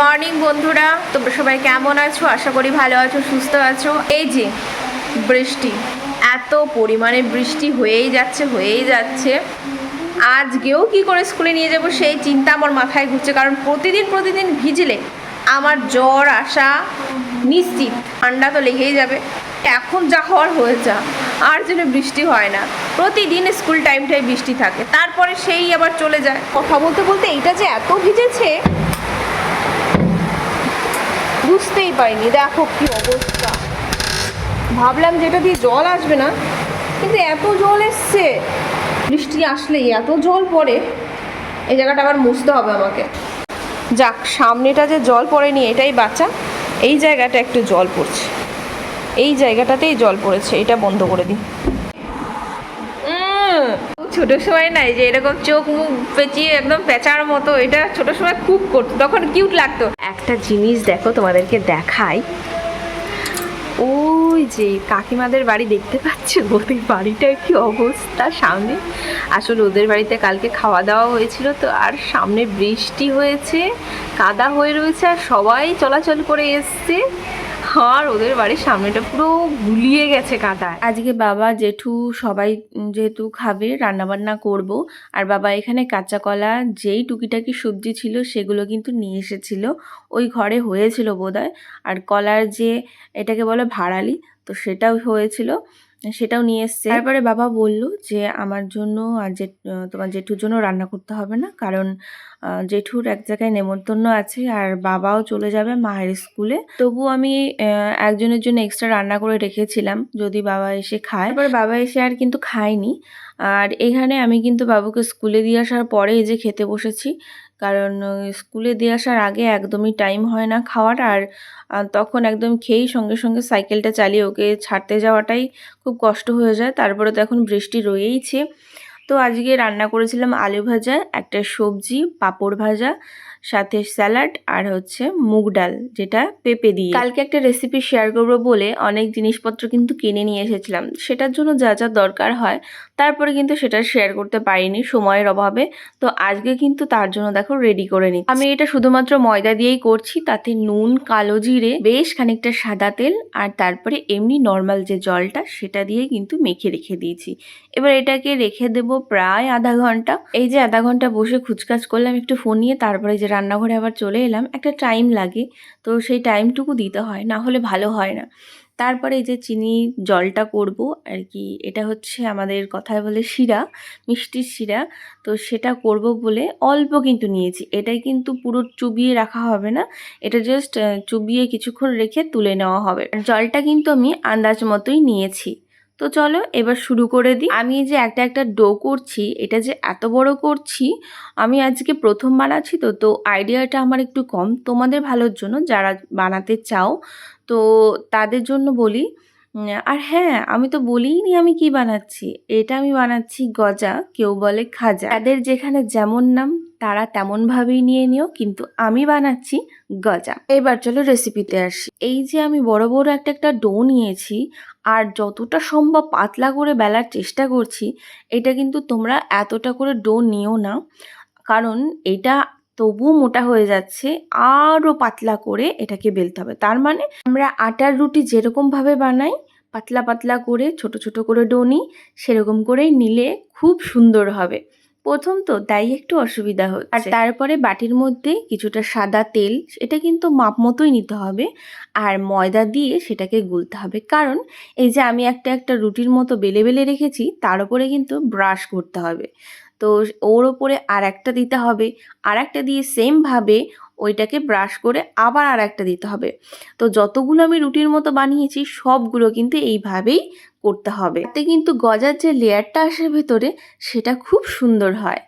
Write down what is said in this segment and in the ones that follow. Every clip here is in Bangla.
মর্নিং বন্ধুরা, তোমরা সবাই কেমন আছো? আশা করি ভালো আছো, সুস্থ আছো। এই যে বৃষ্টি, এত পরিমাণে বৃষ্টি হয়েই যাচ্ছে হয়েই যাচ্ছে। আজকেও কি করে স্কুলে নিয়ে যাব সেই চিন্তা আমার মাথায় ঘুরছে, কারণ প্রতিদিন প্রতিদিন ভিজলে আমার জ্বর আসা নিশ্চিত, ঠান্ডা তো লেগেই যাবে। এখন যা হওয়ার হয়েছে, আর যেন বৃষ্টি হয় না। প্রতিদিন স্কুল টাইমটাই বৃষ্টি থাকে, তারপরে সেই আবার চলে যায়। কথা বলতে বলতে এইটা যে এত ভিজেছে বুঝতেই পারিনি। দেখো কি অবস্থা। ভাবলাম যেটা দিয়ে জল আসবে না, কিন্তু এত জল এসছে। বৃষ্টি আসলেই, এত জল পড়ে। এই জায়গাটা আবার মুছতে হবে আমাকে। যাক, সামনেটা যে জল পড়েনি, এটাই বাচ্চা। এই জায়গাটা একটু জল পড়ছে। এই জায়গাটাতেই জল পড়েছে, এটা বন্ধ করে দিই ছোট সময় নাই যে এরকম চোখ মুখ পেঁচিয়ে একদম পেঁচার মতো, এটা ছোট সময় খুব করতো, তখন কিউট লাগতো। একটা জিনিস দেখো তোমাদেরকে দেখাই। ওই যে কাকিমাদের বাড়ি দেখতে পাচ্ছ? ওদের বাড়িটার কি অবস্থা সামনে? আসলে ওদের বাড়িতে কালকে খাওয়া দাওয়া হয়েছিল তো, আর সামনে বৃষ্টি হয়েছে, কাদা হয়ে রয়েছে, আর সবাই চলাচল করে এসছে। আর ওদের বাড়ির সামনেটা পুরো গুলিয়ে গেছে কাদায়। আজকে বাবা, জেঠু সবাই যেহেতু খাবে, রান্নাবান্না করব, আর বাবা এখানে কাঁচা কলা যেই টুকিটাকি সবজি ছিল সেগুলো কিন্তু নিয়ে এসেছিল। ওই ঘরে হয়েছিল বোধহয়। আর কলার যে এটাকে বলে ভাড়ালি, তো সেটাও হয়েছিল। সেটাও নিয়ে এসছে। তারপরে বাবা বলল যে, আমার জন্য আর যে তোমার জেঠুর জন্য রান্না করতে হবে না। কারণ জেঠুর এক জায়গায় নেমন্তন্ন আছে আর বাবাও চলে যাবে মায়ের স্কুলে। তবু আমি একজনের জন্য এক্সট্রা রান্না করে রেখেছিলাম যদি বাবা এসে খায়। তারপরে বাবা এসে আর কিন্তু খায়নি। আর এখানে আমি কিন্তু বাবুকে স্কুলে দিয়ে আসার পরে এই যে খেতে বসেছি কারণ স্কুলে দিয়ে আসার আগে একদমই টাইম হয় না খাওয়ার আর তখন একদম খেয়েই সঙ্গে সঙ্গে সাইকেলটা চালিয়ে ওকে ছাড়তে যাওয়াটাই খুব কষ্ট হয়ে যায়। তারপরে তো এখন বৃষ্টি রয়েইছে। তো আজকে রান্না করেছিলাম আলু ভাজা, একটা সবজি, পাঁপড় ভাজা সাথে স্যালাড আর হচ্ছে মুগ ডাল, যেটা পেঁপে দিয়ে। কালকে একটা রেসিপি শেয়ার করব বলে অনেক জিনিসপত্র কিন্তু কিনে নিয়ে এসেছিলাম। সেটার জন্য যা যা দরকার হয়, তারপরে কিন্তু সেটা শেয়ার করতে পারিনি সময়ের অভাবে। তো আজকে কিন্তু তার জন্য দেখো রেডি করে নিই আমি এটা শুধুমাত্র ময়দা দিয়েই করছি, তাতে নুন, কালো জিরে, বেশ খানিকটা সাদা তেল আর তারপরে এমনি নর্মাল যে জলটা, সেটা দিয়ে কিন্তু মেখে রেখে দিয়েছি। এবার এটাকে রেখে দেব প্রায় আধা ঘণ্টা। এই যে আধা ঘণ্টা বসে খুচকাচ করলাম, একটু ফোন নিয়ে, তারপরে যে রান্নাঘরে আবার চলে এলাম, একটা টাইম লাগে, তো সেই টাইমটুকু দিতে হয়, না হলে ভালো হয় না। তারপরে এই যে চিনি জলটা করব, আর কি, এটা হচ্ছে আমাদের কথায় বলে শিরা, মিষ্টির শিরা, তো সেটা করব বলে অল্প কিন্তু নিয়েছি, এটাই কিন্তু পুরো চুবিয়ে রাখা হবে না, এটা জাস্ট চুবিয়ে কিছুক্ষণ রেখে তুলে নেওয়া হবে। জলটা কিন্তু আমি আন্দাজ মতোই নিয়েছি। তো চলো এবার শুরু করে দিই। আমি যে একটা একটা ডো করছি, এটা যে এত বড় করছি, আমি আজকে প্রথম বানাচ্ছি তো তো আইডিয়াটা আমার একটু কম। তোমাদের ভালোর জন্য যারা বানাতে চাও, তো তাদের জন্য বলি। আর হ্যাঁ আমি তো বলিই নি আমি কি বানাচ্ছি। এটা আমি বানাচ্ছি গজা, কেউ বলে খাজা। তাদের যেখানে যেমন নাম তারা তেমনভাবেই নিয়ে নিও, কিন্তু আমি বানাচ্ছি গজা। এবার চলো রেসিপিতে আসি। এই যে আমি বড় বড় একটা একটা ডো নিয়েছি, আর যতটা সম্ভব পাতলা করে বেলার চেষ্টা করছি, এটা কিন্তু তোমরা এতটা করে ডো নিও না, কারণ এটা তবুও মোটা হয়ে যাচ্ছে, আরও পাতলা করে এটাকে বেলতে হবে। তার মানে আমরা আটার রুটি যেরকমভাবে বানাই, পাতলা পাতলা করে ছোট ছোট করে ডো নিই, সেরকম করেই নিলে খুব সুন্দর হবে। প্রথম তো তাই একটু অসুবিধা হচ্ছে। আর তারপরে বাটির মধ্যে কিছুটা সাদা তেল এটা কিন্তু মাপ মতোই নিতে হবে। আর ময়দা দিয়ে সেটাকে গুলতে হবে। কারণ এই যে আমি একটা একটা রুটির মতো বেলে বেলে রেখেছি তার উপরে কিন্তু ব্রাশ করতে হবে। তো ওর ওপরে আর একটা দিতে হবে। আর একটা দিয়ে সেমভাবে ওইটাকে ব্রাশ করে আবার আর একটা দিতে হবে। তো যতগুলো আমি রুটির মতো বানিয়েছি, সবগুলো কিন্তু এইভাবেই করতে হবে। তাতে কিন্তু গজার যে লেয়ারটা আসে ভেতরে, সেটা খুব সুন্দর হয়।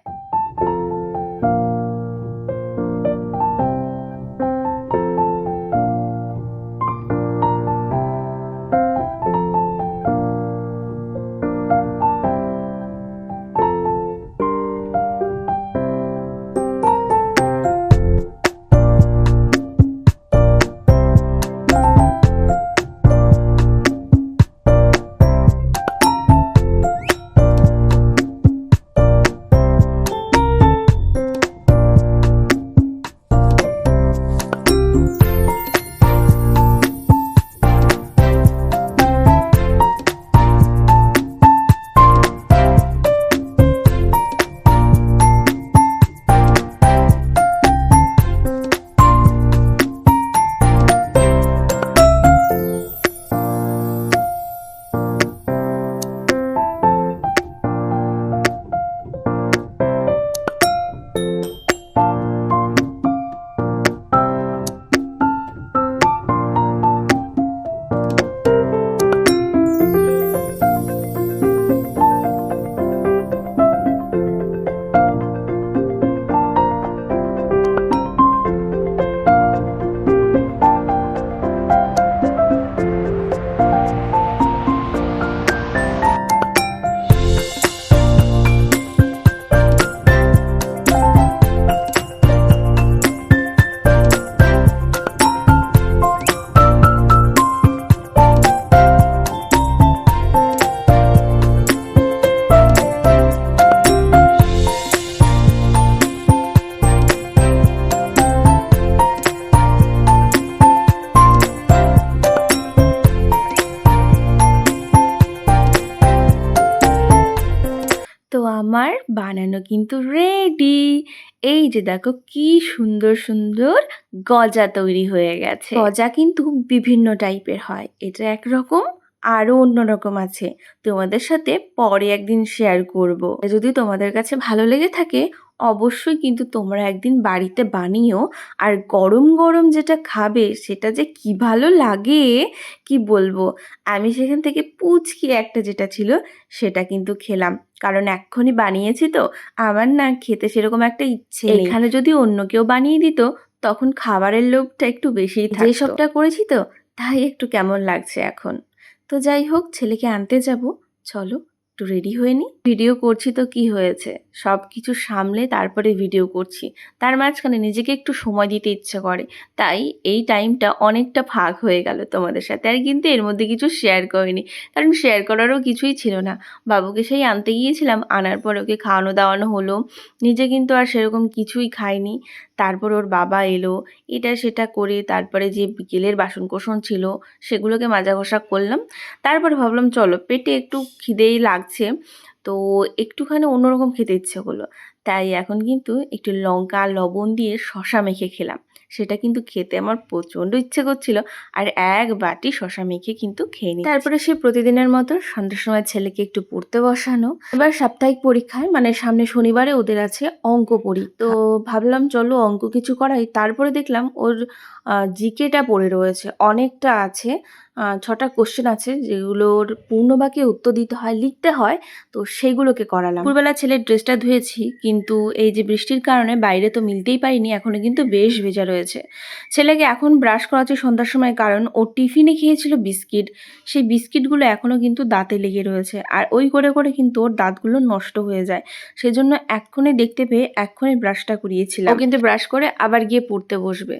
বানানো কিন্তু রেডি এই যে দেখো, কি সুন্দর সুন্দর গজা তৈরি হয়ে গেছে। গজা কিন্তু বিভিন্ন টাইপের হয়। এটা একরকম আরও অন্যরকম আছে। তোমাদের সাথে পরে একদিন শেয়ার করব। যদি তোমাদের কাছে ভালো লেগে থাকে অবশ্যই কিন্তু তোমরা একদিন বাড়িতে বানিও। আর গরম গরম যেটা খাবে সেটা যে কি ভালো লাগে কি বলব? আমি সেখান থেকে পুচকি একটা যেটা ছিল সেটা কিন্তু খেলাম। কারণ এক্ষুনি বানিয়েছি তো আমার না খেতে সেরকম একটা ইচ্ছে এখানে যদি অন্য কেউ বানিয়ে দিত তখন খাবারের লোভটা একটু বেশিই থাকতো। যে সবটা করেছি তো তাই একটু কেমন লাগছে এখন। তো যাই হোক, ছেলেকে আনতে যাব। চলো, একটু রেডি হয়ে নি। ভিডিও করছি তো কি হয়েছে? সব কিছু সামলে তারপরে ভিডিও করছি। তার মাঝখানে নিজেকে একটু সময় দিতে ইচ্ছে করে। তাই এই টাইমটা অনেকটা ভাগ হয়ে গেল তোমাদের সাথে। আর কিন্তু এর মধ্যে কিছু শেয়ার করিনি। কারণ শেয়ার করারও কিছুই ছিল না। বাবুকে সেই আনতে গিয়েছিলাম। আনার পর ওকে খাওয়ানো দাওয়ানো হলো। নিজে কিন্তু আর সেরকম কিছুই খাইনি। তারপর ওর বাবা এলো, এটা সেটা করে তারপরে যে বিকেলের বাসন কোসন ছিল সেগুলোকে মাজা ঘষা করলাম। তারপর ভাবলাম, চলো পেটে একটু খিদেই লাগছে, তো একটুখানি অন্যরকম খেতে ইচ্ছে হলো তাই এখন কিন্তু একটু লঙ্কা, লবণ দিয়ে শশা মেখে খেলাম। সেটা কিন্তু খেতে আমার প্রচণ্ড ইচ্ছে করছিল। আর এক বাটি শশা মেখে কিন্তু খেয়ে নি তারপরে সে প্রতিদিনের মতো সন্ধ্যার সময় ছেলেকে একটু পড়তে বসানো। এবার সাপ্তাহিক পরীক্ষায় মানে সামনে শনিবারে ওদের আছে অঙ্ক পড়ি তো ভাবলাম, চলো অঙ্ক কিছু করাই। তারপরে দেখলাম ওর জিকেটা পড়ে রয়েছে। অনেকটা আছে। ছটা কোশ্চেন আছে, যেগুলোর পূর্ণ বাক্যে উত্তর দিতে হয়, লিখতে হয়, তো সেগুলোকে করালাম। দুপুরবেলা ছেলের ড্রেসটা ধুয়েছি, কিন্তু এই যে বৃষ্টির কারণে বাইরে তো মিলতেই পারিনি, এখনও কিন্তু বেশ ভেজা রয়েছে। ছেলেকে এখন ব্রাশ করাচ্ছি সন্ধ্যার সময়, কারণ ও টিফিনে খেয়েছিল বিস্কিট। সেই বিস্কিটগুলো এখনও কিন্তু দাঁতে লেগে রয়েছে, আর ওই করে করে কিন্তু ওর দাঁতগুলো নষ্ট হয়ে যায়। সেজন্য এক্ষণে দেখতে পেয়ে এক্ষণে ব্রাশটা করিয়েছিলাম। ও কিন্তু ব্রাশ করে আবার গিয়ে পড়তে বসবে।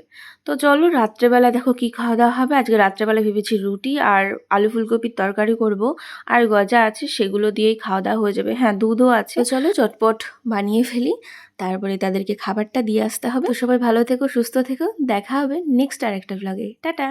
তো চলো, রাত্রেবেলা দেখো কি খাওয়া দাওয়া হবে। আজকে রাত্রেবেলা ভেবেছি রুটি আর আলু ফুলকপির তরকারি করব। আর গজা আছে সেগুলো দিয়েই খাওয়া দাওয়া হয়ে যাবে। হ্যাঁ দুধও আছে। চলো চটপট বানিয়ে ফেলি। তারপরে তাদেরকে খাবারটা দিয়ে আসতে হবে। সবাই ভালো থেকো, সুস্থ থেকো। দেখা হবে নেক্সট আর একটা ব্লগে টাটা!